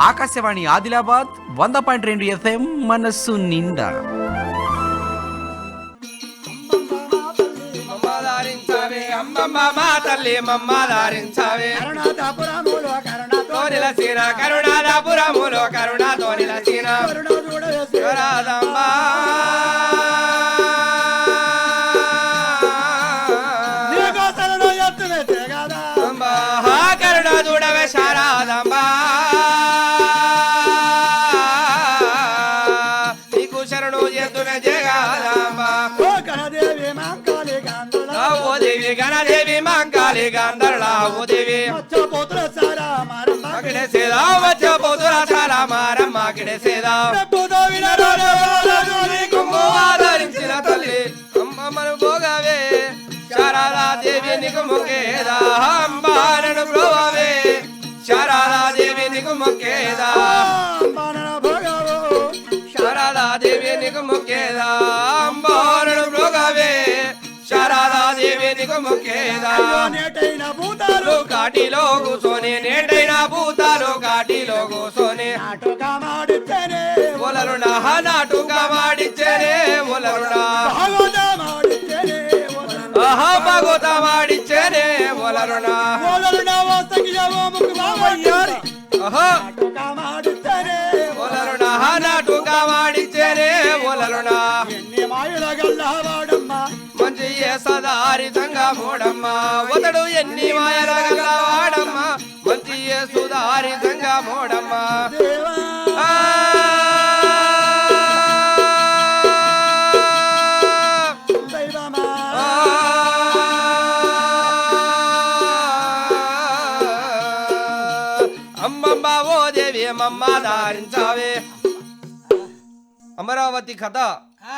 ఆకాశవాణి ఆదిలాబాద్ వంద పాయింట్ రెండు ఎఫ్ఎం మనస్సు నిండా. తల్లి మమ్మదారించవే కరుణాపురములో కరుణతో తోనిల సీన కరుణాదాపురములో కరుణ తోనిల సీన పోతుల చాలా మారమ్మ గిడే సేదా పెప్పుదో వినరాలు నీకు ఆదరించిన తల్లి. అమ్మమ్మను భోగవే శారదా దేవి నీకు మొక్కేదా. అంబానను బ్రోవే శారదా దేవి నీకు మొక్కేదా. బాణన భోగవో శారదా దేవి నీకు మొక్కేదా. అంబానను బ్రోగవే శారదా దేవి నీకు మొక్కేదా. నేటైన భూతాలు. కాటిలో కూసోని నేటైన భూతాలు. కాటిలో కూసోని నాటుగా మాడితేనే ఒలరునా నాటుగా మాడిచ్చేనే మాడితేనే ఆహా భగవత మాడిచ్చేనే ఒలరునా ఓలలు నా వాస్తగియవో ముక్కు బావయ్యారి ఆహా. నాటుగా మాడిచ్చేనే. ఒలరునా ఎన్ని మాయల గల్లవాడమ్మ. మంచి సదారి సంగా మూడమ్మ. ఒతడు ఎన్ని మాయల వాడమ్మ. మంచి సుధారి సంగా మూడమ్మ. అమ్మమ్మ ఓ దేవి అమ్మమ్మ దారించావే. అమరావతి కథ.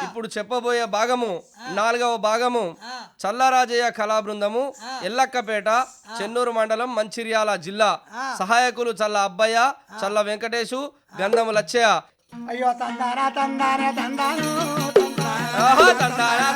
ఇప్పుడు చెప్పబోయే భాగము నాలుగవ భాగము చల్లరాజయ్య కళా బృందము ఎల్లక్కపేట చెన్నూరు మండలం మంచిర్యాల జిల్లా. సహాయకులు చల్ల అబ్బయ్య చల్ల వెంకటేశు గంధము లచ్చయ్య. అయ్యో తందాన తందాన తందాను ఆహా, తందానా,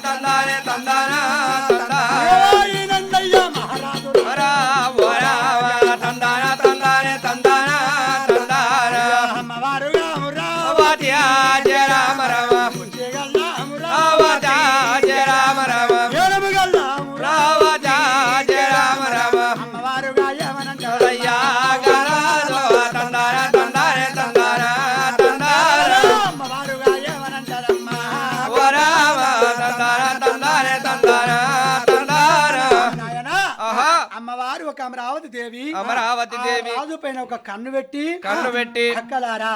అమరావతి ఆ దేవి రాజు పైన ఒక కన్ను పెట్టి కన్ను పెట్టి అక్కలారా.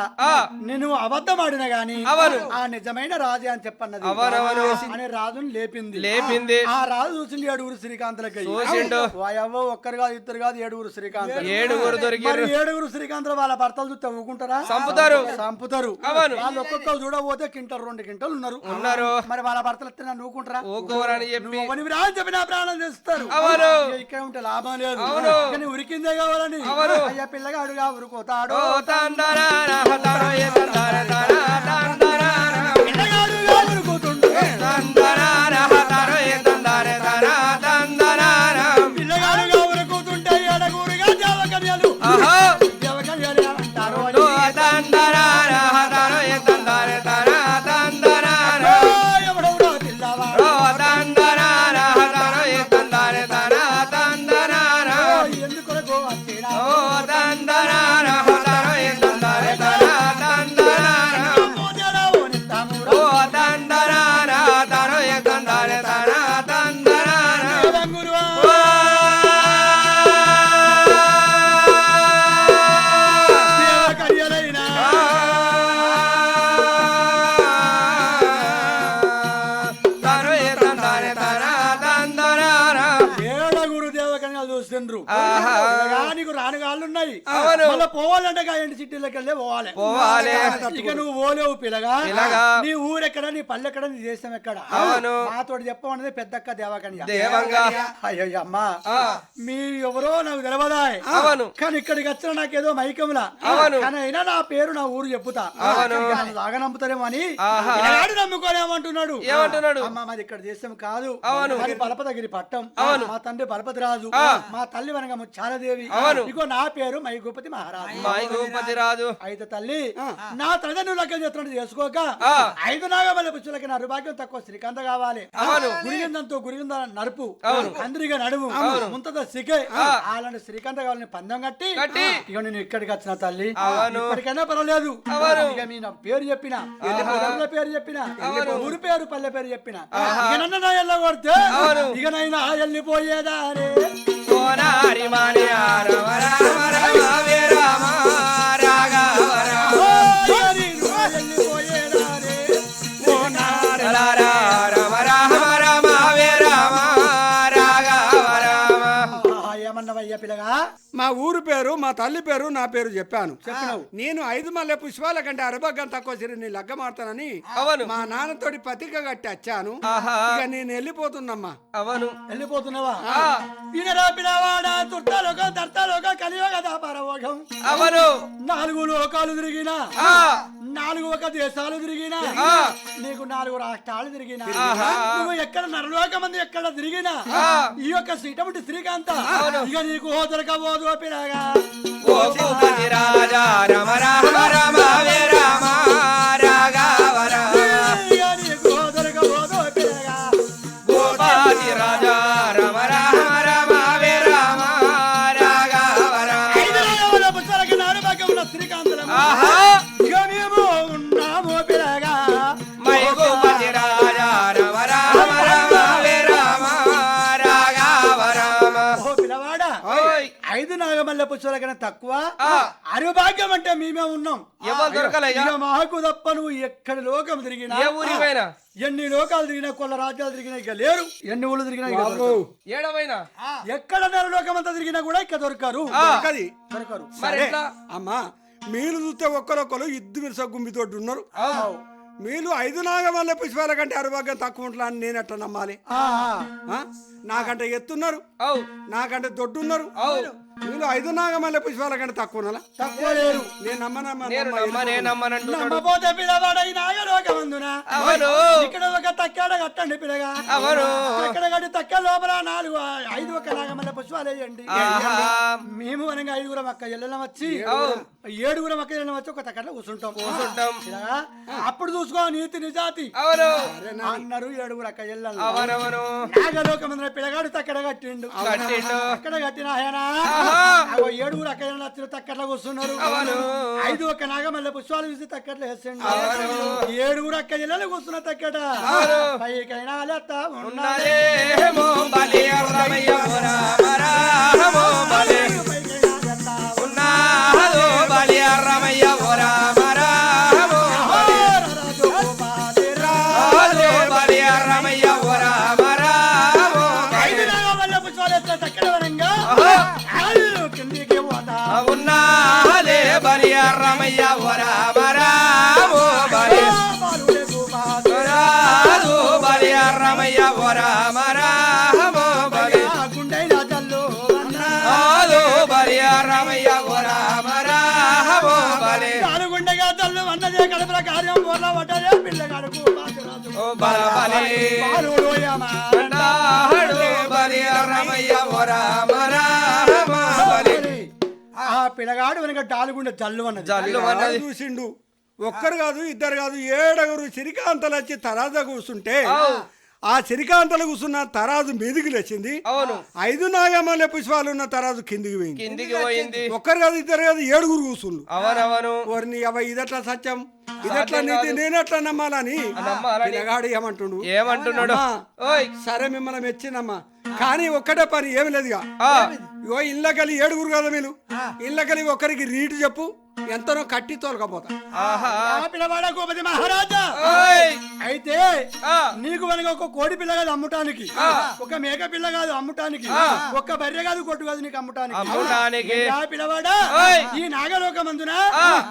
నేను అబద్ధమాడిన గాని అవును. ఆ నిజమైన రాజు అని చెప్పన్నది అవునవును. అని రాజుని లేపింది లేపింది. ఆ రాజు చూసింది ఏడుగురు శ్రీకాంతులకి చూసిండు. ఒక్కరు కాదు ఇద్దరు కాదు ఏడుగురు శ్రీకాంతులు ఏడుగురు దొరికారు ఏడుగురు శ్రీకాంతులు వాళ్ళ భర్తలు చూస్తే ఊకుంటారా చంపుతారు. చంపుతారు అవును. వాళ్ళు ఒక్కొక్కరు చూడబోతే కింటలు రెండు కింటలు ఉన్నారు ఉన్నారు. మరి వాళ్ళ భర్తలు ఎత్తే నన్ను ఊకుంటారా ఊకోరని చెప్పి నువ్వు ఎవరివి రా అని చెప్పి నా ప్రాణం చేస్తారు ఇక్కడ ఉంటే లాభం లేదు. కానీ ఉరికిందే కావాలని అవును. అయ్యా పిల్లగాడుగా ఉరుకోతాడు తందరో ఏ తందర, మళ్ళీ పోవాలంటే ఎండి సిటీలోకి వెళ్ళే పోవాలి పోవాలి. ఇక నువ్వు పోలేవు పిల్లగా. నీ ఊరెక్కడ నీ పల్లెక్కడ నీ దేశం ఎక్కడ. మాతోటి చెప్పమన్నది పెద్దక్క దేవకన్య దేవంగా. అయ్యో అమ్మా ఆ. మీ ఎవరో నాకు తెలవదా. కానీ ఇక్కడికి వచ్చిన నాకేదో మైకంలా. కానీ అయినా నా పేరు నా ఊరు చెప్పుతా బాగా నమ్ముతారేమో అని నమ్ముకోలేమంటున్నాడు ఏమంటున్నాడు? అమ్మ మాది ఇక్కడ దేశం కాదు. మాది బలపదగిరి పట్టం. మా తండ్రి బలపతి రాజు. మా తల్లి వనగా అవును. ఇగో నా పేరు మహారాజు మాయి గోపతి రాజు అయితే తల్లి నా తల్లిదండ్రులు లెక్క చేస్తున్నట్టు చేసుకోక. ఐదు నాగబల పుచ్చులకి నా రుభాగ్యం తక్కువ శ్రీకాంత కావాలి. గురిగిందంతో గురిగింద నడుపు. అందరిగా నడుము ముంతద సిగే అలాంటి శ్రీకాంత కావాలని పందెం కట్టి కట్టి. ఇక నేను ఇక్కడికి వచ్చిన తల్లి. ఇప్పటికైనా పర్వాలేదు. ఇక మీ నా పేరు చెప్పిన పేరు చెప్పిన ఊరు పేరు పల్లె పేరు చెప్పిన. ఇక నన్ను నా ఎల్ల కొడితే. ఇక నైనా వెళ్ళిపోయేదా రే కోనారి మానియా రామ రామ రమ రామ ఏమన్నావయ్యా పిల్లగా? మా ఊరు పేరు మా తల్లి పేరు నా పేరు చెప్పాను. చెప్పినావు. నేను ఐదు మల్లె పుష్పాల కంటే అరబగ్గం తక్కువ సిరి నీ లగ్గమాడతానని అవును. మా నాన్నతోటి పతిక కట్టి వచ్చాను. ఇక నేను వెళ్ళిపోతున్నమ్మా. అవును. వెళ్ళిపోతున్నావా? ఈయనరా పిల్లవాడ తుర్తలోకం తర్తలోకం కలియోగ దాపారవోగం అవును. నాలుగు లోకాలు తిరిగినా. నాలుగు ఒక దేశాలు తిరిగినా. నీకు నాలుగు రాష్ట్రాలు తిరిగినా. నువ్వు ఎక్కడ నరలోక మంది ఎక్కడ తిరిగినా ఈ యొక్క సీటముటి శ్రీకాంత? ఇక నీకు ఓ నీకు దొరకబోదు పిల్లగా భూపతి రాజా రమ రామ తక్కువ? ఆ. అరుభాగ్యం అంటే మేమే ఉన్నాం. ఎవరు దొరకలేగా ఇక మాకు తప్ప నువ్వు ఎక్కడ లోకం తిరిగినా ఏ ఎన్ని లోకాలు తిరిగినా కొల్ల రాజ్యాలు తిరిగినా ఇక లేరు. ఎన్ని ఊళ్ళు తిరిగినా ఇక దొరకరు. ఏడవైనా ఎక్కడ నెల లోకం అంతా తిరిగినా కూడా ఇక దొరకరు. దొరకది. దొరకరు. మరి ఎట్లా? అమ్మా మీరు చూస్తే ఒక్కరొక్కరు ఇద్దు విరుస గుమ్మితోటి ఉన్నారు. ఆవ్. మీరు ఐదు నాగమల్లె పుష్పాల కంటే అరబగ్గం తక్కువ ఉంటా అని నేను ఎట్లా నమ్మాలి? ఆ, ఆ. ఆ? నాకంటే ఎత్తున్నారు. అవు నాకంటే దొడ్డున్నారు. మీరు ఐదు నాగమల్లె పుష్పాల కంటే తక్కువ? తక్కువ లేరు నేను నమ్మనమ్మా నమ్మ నేను నమ్మనంటున్నాడు నమ్మపోతే పిల్లవాడ అవును. ఇక్కడ ఒక తక్కాడ కట్టండి పిల్లగా. అవును. తక్కడ కట్టి తక్క లోపల నాలుగు ఐదు ఒక నాగమల్ల పుష్పాలు వేయండి. మేము అనగా ఐదుగురం అక్క ఎల్లెలం వచ్చి. ఏడుగురం అక్క ఎల్లెలం వచ్చి ఒక తక్కడలో కూర్చుంటాం. కూర్చుంటాం. పిల్లగా, అప్పుడు చూసుకో నీతి నిజాతి. అవును. అన్నారు ఏడుగురు అక్క ఎల్లెలు అవనవను. నాగలోకమందున పిల్లగాడు తక్కడ కట్టిండు. కట్టిండు. అక్కడ కట్టిన ఆయన ఏడుగురు అక్క ఎల్లెలు వచ్చిన తక్కట్లో కూర్చున్నారు. ఐదు ఒక నాగమల్ల పుష్పాలు చూసి తక్కట్లో వేసండి. ఏడుగురు అక్క ఎల్లెలు కూర్చున్న తక్కట. పైకైనా లెత్త ఉన్నదేమో బలి రమయ్య రామరామో బలి బల రమయ్య ఆ పిల్లగాడు వెనక డాలుగుండె జల్లు అన్నది జల్లు అన్నది చూసిండు. ఒక్కరు కాదు ఇద్దరు కాదు ఏడుగురు సిరికాంతలు వచ్చి తరాజ కూర్చుంటే ఆ సిరికాంతలు కూర్చున్న తరాజు మీదికి లేచింది. అవును. ఐదు నాగమల్లె పుష్పాలు ఉన్న తరాజు కిందికి పోయింది. ఒక్కరు కాదు ఇద్దరు కాదు ఏడుగురు కూర్చుండు అవనవను. ఓరిని అవ ఇదట్లా సత్యం? ఇదట్లా నీతి నేనెట్లా నమ్మాలని? నమ్మాలని. పిల్లగాడు ఏమంటుండు? ఏమంటున్నాడు? సరే మిమ్మల్ని మెచ్చినమ్మా కానీ ఒక్కటే పని ఏమి లేదుగా. ఇగో ఇళ్ళకలి ఏడుగురు కదా మీరు. ఇళ్ళకలి ఒకరికి రీటు చెప్పు. ఎంతనో కట్టి తోలకపోతా. పిల్లవాడ గోపతి మహారాజా. ఓయ్. అయితే ఆ, నీకు వెనక ఒక కోడి పిల్ల కాదు అమ్మటానికి. ఒక మేక పిల్ల కాదు అమ్మటానికి. ఒక్క బర్రె కాదు కొట్టు కాదు నీకు అమ్మటానికి. పిల్లవాడా. ఈ నాగలోకమందున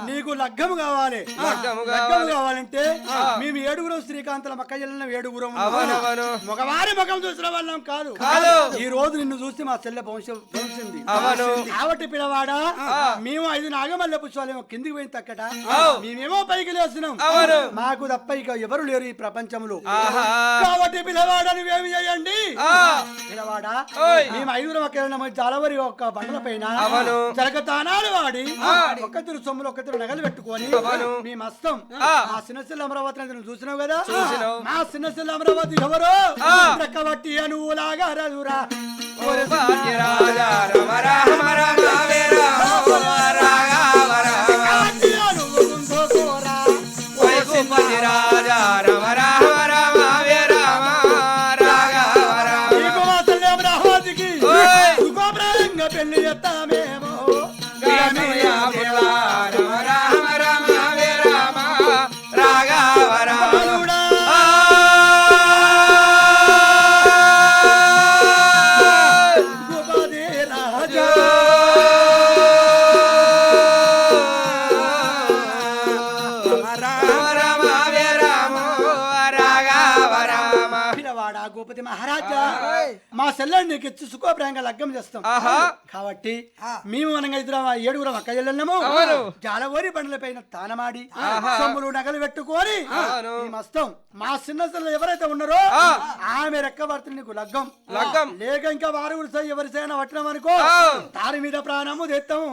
నీకు లగ్గము కావాలి. లగ్గము లగ్గము కావాలంటే మేము ఏడుగురం శ్రీకాంతుల మక్క జిల్లా ఏడుగురం మగవారి ముఖం చూసిన వాళ్ళం కాదు. కాదు. ఈ రోజు నిన్ను చూసి మా చెల్లె అవను. కాబట్టి పిల్లవాడా మేము ఐదు నాగమల్లె వాళ్ళేమో కిందికి పోయిన తక్కట. మేమేమో పైకి లేస్తున్నాం. మాకు తప్ప ఇక ఎవరు లేరు ఈ ప్రపంచంలో. కాబట్టి పిల్లవాడని ఏమి చేయండి. పిల్లవాడా. మేము ఐదుగురం ఒక్క జాలవరి ఒక్క బండల పైన. జరగతానాలు వాడి ఒక్కతిరు సొమ్ములు ఒక్కతిరు నగలు పెట్టుకొని. మేము వస్తాం ఆ. మా చిన్నసిల్ల అమరావతి చూసినావు కదా. మా చిన్నసిల్ల అమరావతి ఎవరు ఆ. రెక్కబట్టి అనువులాగా రదురా రమ రామ రామ వే రామ సెల్లని నీకు ఇచ్చి సుఖోప్రాయంగా లగ్గం చేస్తాం ఆహా. కాబట్టి మేము అనగా ఇద్దరు ఏడుగురం అక్క చెల్లెళ్ళము. జాలవోరి బండ్ల పైన తానమాడి సొమ్ములు నగలు పెట్టుకొని వస్తాం మా చిన్న సెల్ల ఎవరైతే ఉన్నారో. ఆమె రెక్కబడుతుంది నీకు లగ్గం లగ్గం. లేక ఇంకా వారు సై ఎవరి సైనా పట్టినాం అనుకో. దాని మీద ప్రాణము తెస్తాము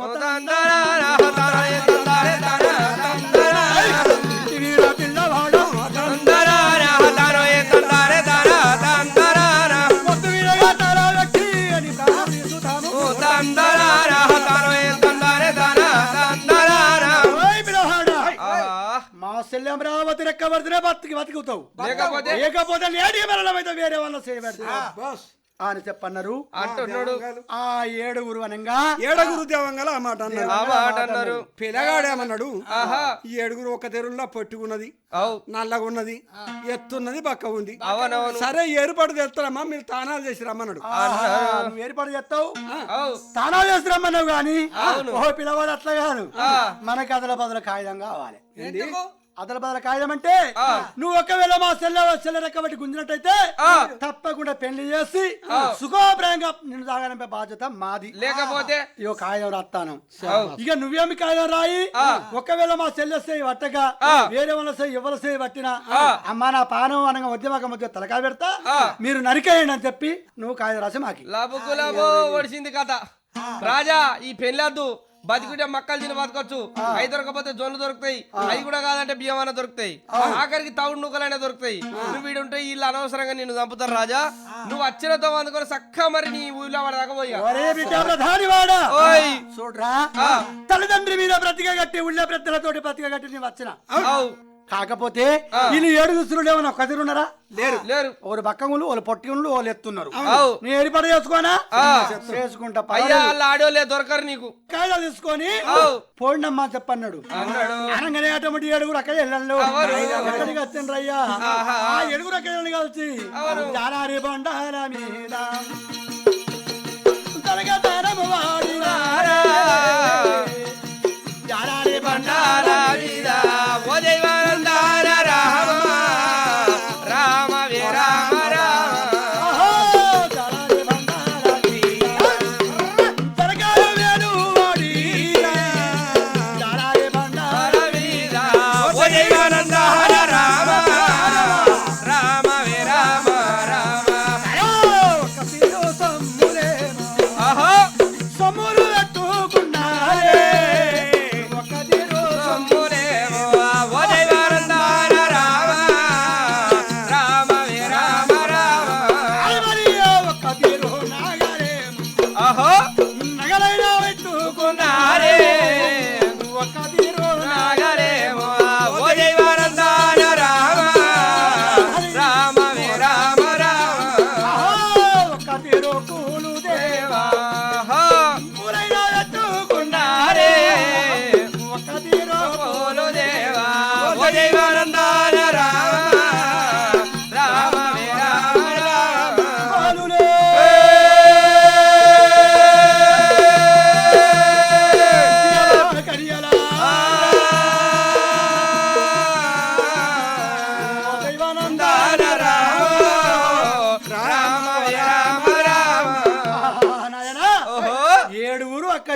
అమరావతి రెక్కబడితేనే బతికి బతుకుతావు లేకపోతే లేడీ మరణం అయితే వేరే వాళ్ళ చేయబెడతా బస్. అని చెప్పన్నారు. అంటున్నాడు. ఆ ఏడుగురు అనంగా. ఏడగురు దేవంగల ఆ మాట అన్నారు. పిల్లగాడేమన్నాడు ఆహా. ఈ ఏడుగురు ఒక తెరుల్లో పట్టుకున్నది. నల్లగా ఉన్నది. ఎత్తున్నది బక్క ఉంది. సరే ఏర్పాటు తెస్తారమ్మా మీరు తానాలు చేసి రమ్మన్నాడు. ఏర్పాటు చేస్తావు? తానాలు చేస్తున్నామన్నావు గాని ఓహో పిల్లవాడు అట్లా కాదు. మనకి అదల బదల కాగితం కావాలి. అదల బదల కాగితం అంటే నువ్వు ఒకవేళ మా సెల్ల సెల్ల రెక్కబట్టి గుంజినట్టయితే తప్పకుండా పెళ్ళి చేసి సుఖోప్రాయంగా నిన్ను తాగడంపై బాధ్యత మాది. లేకపోతే ఇగో కాగితం రాస్తాను ఇక నువ్వేమి కాగితం రాయి? ఒకవేళ మా చెల్లెస్తే పట్టగా వేరే వాళ్ళ ఎవరి సై పట్టినా అమ్మా నా పానం అనగా ఉద్యమక మధ్య తలకాయ పెడతా. మీరు నరికేయండి అని చెప్పి నువ్వు కాగితం రాసి మాకి. లాభకు లాభో ఒడిసింది కథ. రాజా ఈ పెళ్ళొద్దు. బతికుంటే మక్కలు తిని బతకొచ్చు. అవి దొరకపోతే జొన్లు దొరుకుతాయి. అవి కూడా కాదంటే బియ్యం అన్న దొరుకుతాయి. ఆఖరికి తౌడు నూకలైనా దొరుకుతాయి. నువ్వు వీడుంటే వీళ్ళు అనవసరంగా నిన్ను చంపుతారు రాజా. నువ్వు వచ్చినతో అందుకొని చక్క మరి నీ ఊళ్ళో వాడదాకా పోయా ఒరే బిడ్డ ప్రధాని వాడా ఓయ్. చూడరా? తల్లిదండ్రి మీద బ్రతిక గట్టి ఉళ్ళ బ్రతిలతోటి బ్రతిక నేను వచ్చిన. కాకపోతే వీళ్ళు ఏడు దుస్తులు ఏమన్నా కదిరున్నారా లేరు. లేరు. ఒకరు బక్కములు వాళ్ళు పొట్టిగుండ్లు వాళ్ళు ఎత్తున్నారు. నేను ఏర్పాటు చేసుకోనా. చేసుకుంటా ఆడోలే దొరకరు నీకు. కాయలు తీసుకొని. పోండమ్మా చెప్పన్నాడు. అనగానే అటువంటి ఏడుగురు అక్కడ వెళ్ళండు ఎక్కడికి వచ్చిండ్రు అయ్యా. ఆ ఏడుగురు అక్కడ వెళ్ళి కలిసి. జానారి బండార మీద. వాడినా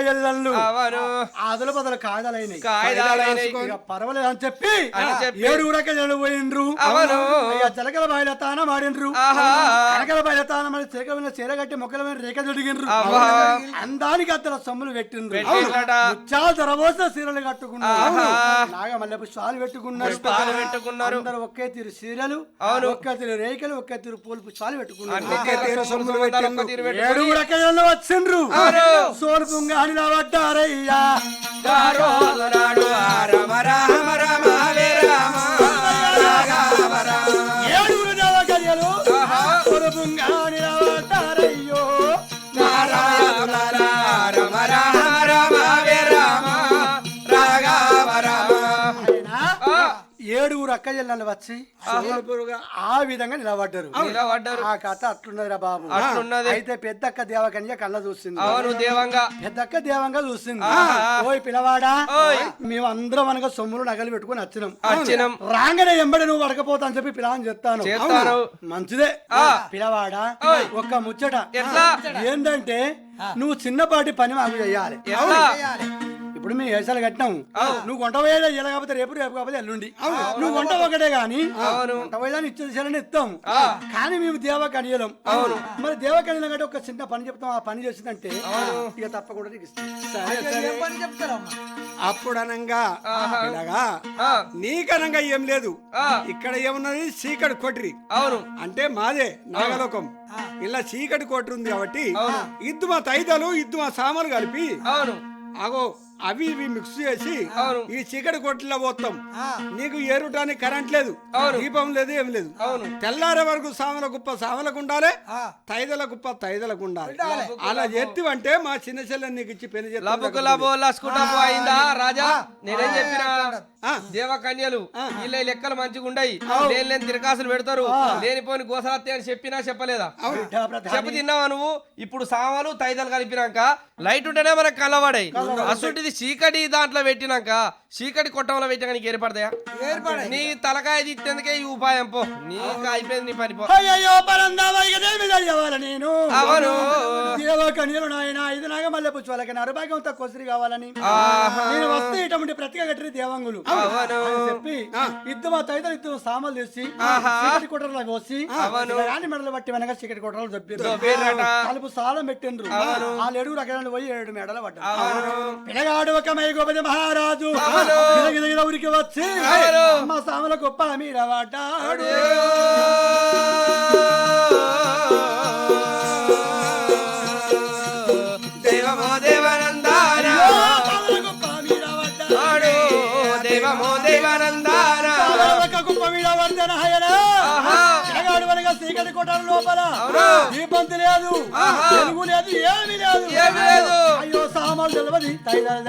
ఎల్లళ్ళు అవను ఆదుల బదులు కాయదాలైనాయి పర్వాలేదు అని చెప్పి. ఏడుగురు ఎక్కలు పోయిండ్రు చిలకల బాయిల తానం ఆడిండ్రు ఆహా. కనకల బాయిల తానం మీద చీర కట్టి మొక్కల మీద రేఖ దొడిగిండ్రు. అందానికి అత్తల సొమ్ములు పెట్టిండ్రు. ముత్యాలు తెరబోసిన చీరలు కట్టుకున్నారు ఆహా. నాగమల్లె పుష్పాలు పెట్టుకున్నారు. అందరూ ఒకే తీరు చీరలు అవును. ఒకే తీరు రేఖలు ఒకే తీరు పూలు పుష్పాలు పెట్టుకున్నారు ఒక్క. ఏడుగురు ఎక్కలు వచ్చిండ్రు అవును. నాడు ఆ రమ రామ రామ. ఏడుగురు పుంగాని ఏడుగురు అక్క చెల్లెలు వచ్చి ఆ విధంగా నిలబడ్డారు. నిలబడ్డారు. ఆ కథ అట్లున్నదిరా బాబు. అట్లున్నది. అయితే పెద్దక్క దేవకన్య కళ్ళ చూసింది. అవును దేవంగా. పెద్దక్క దేవంగా చూసింది. ఓయ్ పిల్లవాడా ఓయ్. మేము అందరం అనగా సొమ్ములు నగలు పెట్టుకుని వచ్చినాం. వచ్చినం. రాగానే ఎంబడి నువ్వు పడకపోతా అని చెప్పి పిలవని చెప్తాను. మంచిదే. ఓయ్. ఒక్క ముచ్చట? ఏంటంటే నువ్వు చిన్నపాటి పని మాకు చేయాలి. ఎట్లా? ఇప్పుడు మేము వేసాలు కట్టినాం. నువ్వు వంట పోయేదే ఇలా కాకపోతే రేపు రేపు కాకపోతే ఎల్లుండి. నువ్వు వంట ఒకటే గాని అవును. వంట పోయేదాన్ని ఇచ్చేది చేయాలని ఇస్తాం. కానీ మేము దేవ కనియలం మరి దేవ కనియలం కంటే ఒక చిన్న పని చెప్తాం. ఆ పని చేసిందంటే ఇక తప్పకుండా నీకు ఇస్తాం. అప్పుడు అనంగా ఇలాగా నీకనంగా ఏం లేదు. ఇక్కడ ఏమున్నది? చీకటి కొట్రి. అవును. అంటే మాదే నాగలోకం. ఇలా చీకటి కొట్రి ఉంది కాబట్టి ఇద్దు మా తైదలు ఇద్దు మా సామాన్లు కలిపి అవును. అగో అవి ఇవి మిక్స్ చేసి. ఈ చీకటి కొట్టిలో పోతాం. నీకు ఏరుటానికి కరెంట్ లేదు. దీపం లేదు ఏం లేదు. తెల్లారే వరకు సామల గుప్ప సామలకు ఉండాలి తైదల గుప్ప తైదలకు ఉండాలి. అలా ఎత్తివంటే మా చిన్న చెల్లెని నీకు ఇచ్చి పెళ్ళి చేస్తాం. రాజా? నేనేం చెప్పినా? ఆ. దేవ కన్యలు వీళ్ళ లెక్కలు మంచిగా ఉండయి. లేని లేని తిరకాసులు పెడతారు. లేనిపోని గోసలత్తే అని చెప్పినా చెప్పలేదా? చెప్పు తిన్నావా నువ్వు? ఇప్పుడు సామాలు తైదలు కలిపినాక లైట్ ఉంటేనే మనకు కలవాడాయి అసలుంటిది చీకటి దాంట్లో పెట్టినాక చీకటి కొట్టంలో పెట్టినాక నీకు ఏర్పడతాయా? నీ తలకాయ తిట్టేందుకే ఈ ఉపాయం పో. నీకు అయిపోయింది నీ పని పో. అయ్యో ఇక దేవి నేను? అవును. దేవ కన్యలు నాయన ఇది నాగ మల్లె పుచ్చువాలకి నరభాగ్యం తక్కువ కొసరి కావాలని. నేను వస్తే ఇటువంటి ప్రతిగా కట్టిన దేవంగులు. అవును. అని చెప్పి ఇద్దరు మా తైదలు ఇద్దరు సామాన్లు తెచ్చి చీకటి పోసి రాని మెడలు బట్టి వెనక చీకటి కొట్టలు తలుపు సాలం పెట్టిండ్రు. ఏడుగురు అక్కడ పోయి ఏడు మెడలు పడ్డారు. పిల్లగాడు ఒక మైగోపతి మహారాజు ఉరికి వచ్చి. అమ్మ సామల గొప్ప వెనక చీకటి కొట్టాలి లోపల. దీపంతి లేదు. వెలుగు లేదు ఏమీ లేదు. ఏమీ లేదు. అయ్యో సామాన్లు తెలియదు తైదాలు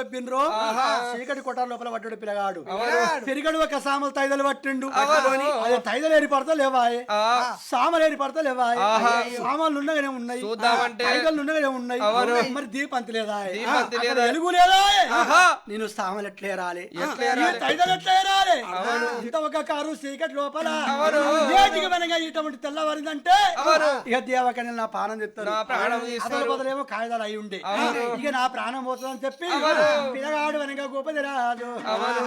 ಕಬ್ಬಿನರು చీకటి కొట్టాల లోపల పడ్డాడు పిల్లగాడు. పెరిగడు ఒక సామలు తైదలు పట్టిండు. అదే తైదలు ఏరి పడతా లేవాయే. సామలు ఏరి పడతా లేవాయే. సామాన్లు ఉండగానే ఉన్నాయి. తైదలు ఉండగానే ఉన్నాయి. మరి దీపంతి లేదా? అక్కడ లేదా? వెలుగు లేదా? ఆహా. నేను సామలు ఎట్లా? ఈ తైదలు ఎట్లా ఏరాలి? ఇంత ఒక కారు చీకటి లోపల ఏటికి వెనక ఇటువంటి తెల్లవారిందంటే ఇక దేవకని నా ప్రాణం చెప్తారు. అసలు బదులేమో కాగితాలు అయి ఉండే. ఇక నా ప్రాణం పోతుందని చెప్పి పిల్లగాడు వెనక గోపది రాజు.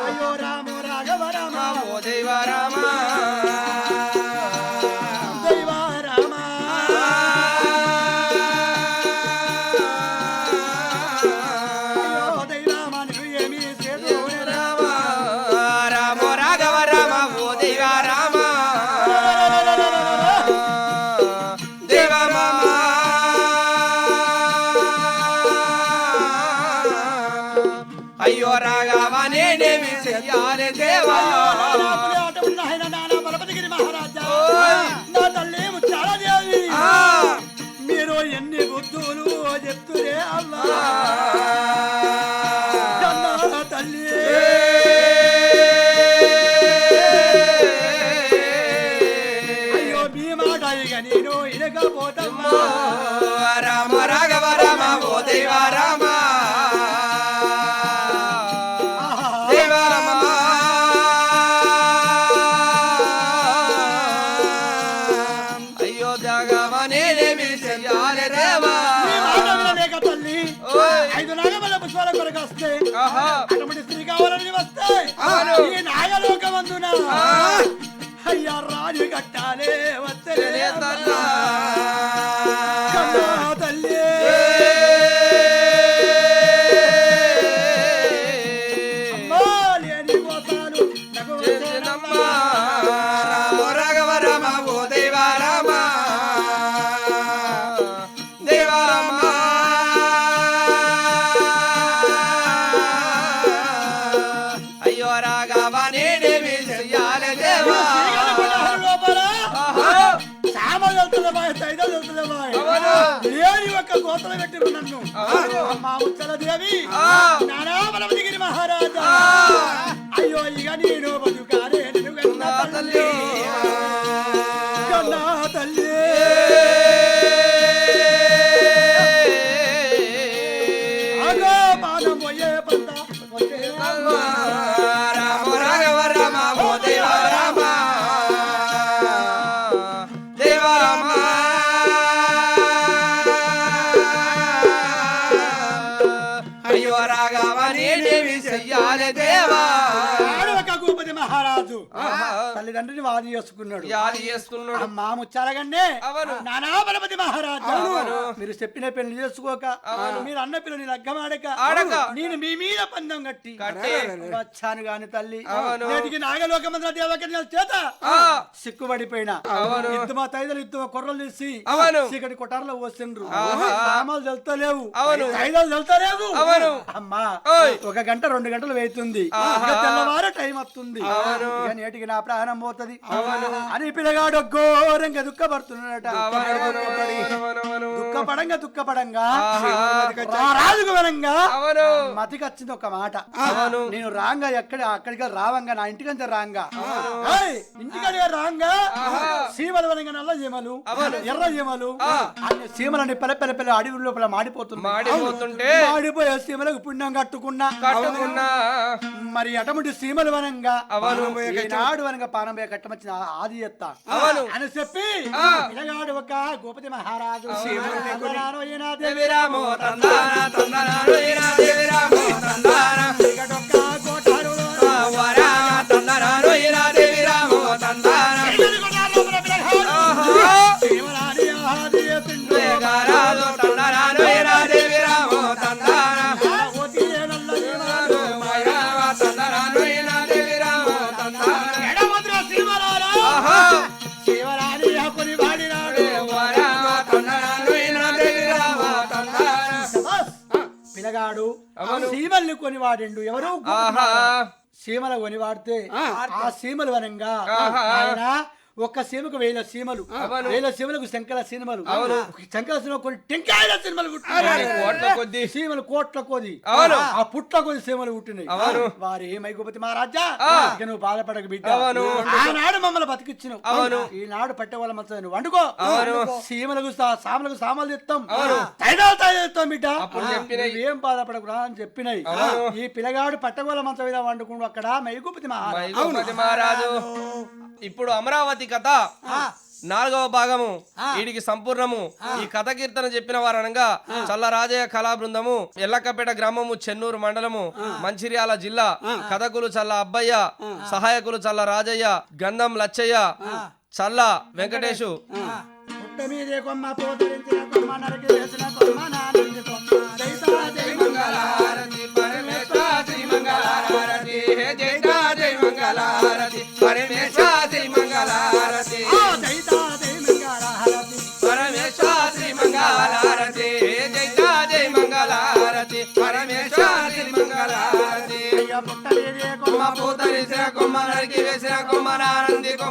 అయ్యో రాము రాఘవ రామ. ఓ దైవ రామ. edip göre Allah. నాగలోకమందున అయ్యా అయ్యో ఇక నేను కన్నా తల్లి. తల్లిదండ్రిని వాది చేసుకున్నాడు యాది ముచ్చారగండే అవును. నానా బలపతి మహారాజు. మీరు చెప్పిన పెళ్ళి చేసుకోక మీరు అన్న పిల్లని లగ్గమాడక ఆడక. నేను మీ మీద పందం కట్టి. వచ్చాను గాని తల్లి. నేటికి నాగలోకమంత్ర దేవకన్యల చేత ఆ. సిక్కుబడిపోయినా అవును. ఇద్దు మా తైదలు ఇద్దు కొర్రలు తీసి. చీకటి కొట్టారులో పోసిండ్రు. సామాలు తెలుతలేవు. తైదలు తెలుతలేవు. అమ్మా. ఒక గంట రెండు గంటలు వేస్తుంది తెల్లవారే టైం వస్తుంది నేటికి నా ప్రాణం పోతది. అని పిల్లగాడు ఘోరంగా దుఃఖపడుతున్నాడట. దుఃఖపడంగా దుఃఖపడంగా రాజుకు అవును. మతికి వచ్చింది ఒక మాట. అవును. నేను రాంగా ఎక్కడ అక్కడికి రావంగా నా ఇంటికంటే రాంగా. ఇంటికంటే రాంగా? సీమల వనంగా నల్ల చీమలు ఎర్ర అన్ని సీమలని పెద్ద పెద్ద పెద్ద అడవి లోపల మాడిపోతుంది మాడిపోతుంటే మాడిపోయే సీమలకు పుణ్యం కట్టుకున్నా. కట్టుకున్నా. మరి అటువంటి సీమలు వనంగా. ఈనాడు వనంగా పానం పోయే కట్టమచ్చిన ఆది ఎత్త. అని చెప్పి ఇలాగాడు ఒక గోపతి మహారాజు ఈయన దేవి దేవిరామో తందాన తందనాను ఈరా దేవిరామో తందాన సీమల్ని కొని వాడిండు ఎవరు సీమల కొని వాడితే ఆ సీమలు వనంగా ఒక్క సీమకు వేల సీమలు వేల సీమలకు శంకర సినిమలు. శంకర సినిమా కొన్ని టెంకాయల సినిమాలు పుట్టినాయి. కోట్ల కొద్ది. సీమలు కోట్ల కొది అవును. ఆ పుట్ల కొద్ది సీమలు పుట్టినాయి. వారు ఏ మైకోపతి మహారాజా. ఆ. ఇక నువ్వు బాధపడక బిడ్డ. ఆనాడు మమ్మల్ని బతికిచ్చినావు. ఈనాడు పట్టే వాళ్ళ మంచి నువ్వు వండుకో. సీమలకు సా- సామలకు సామాలు తెస్తాం తైదాలు బిడ్డ. ఏం బాధపడకురా అని చెప్పినాయి. ఈ పిల్లగాడు పట్టగోల మంచం మీద వండుకుంటూ అక్కడ మైగోపతి మహారాజు. ఇప్పుడు అమరావతి కథ. నాలుగవ భాగము. వీడికి సంపూర్ణము. ఈ కథ కీర్తన చెప్పిన వారు అనగా చల్ల రాజయ్య కళా బృందము ఎల్లక్కపేట గ్రామము చెన్నూరు మండలము మంచిర్యాల జిల్లా కథకులు చల్ల అబ్బయ్య సహాయకులు చల్ల రాజయ్య గంధం లచ్చయ్య చల్ల వెంకటేశు. పుట్ట మీదే కొమ్మ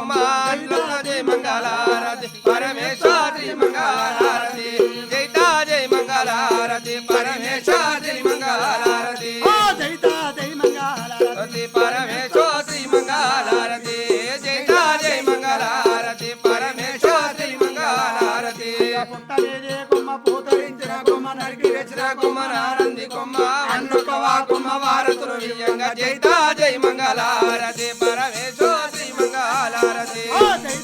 జై మంగళారతి పరమేశ్వరి మంగళారతి జైతా జై మంగళారతి పరమేశ్వరి మంగళారతి. ఆ దైతా జై మంగళహారతి రతి పరమేశ్వరి మంగళారతి జైతా జై మంగళారతి పరమేశ్వరి మంగళారతి. పుట్ట మీదే కొమ్మ పోతరించిన కొమ్మ నరికి వేసిన కొమ్మ నానంది కొమ్మ అన్నుకవా కొమ్మ వారతులు వియ్యంగా జైతా జై మంగళారతి.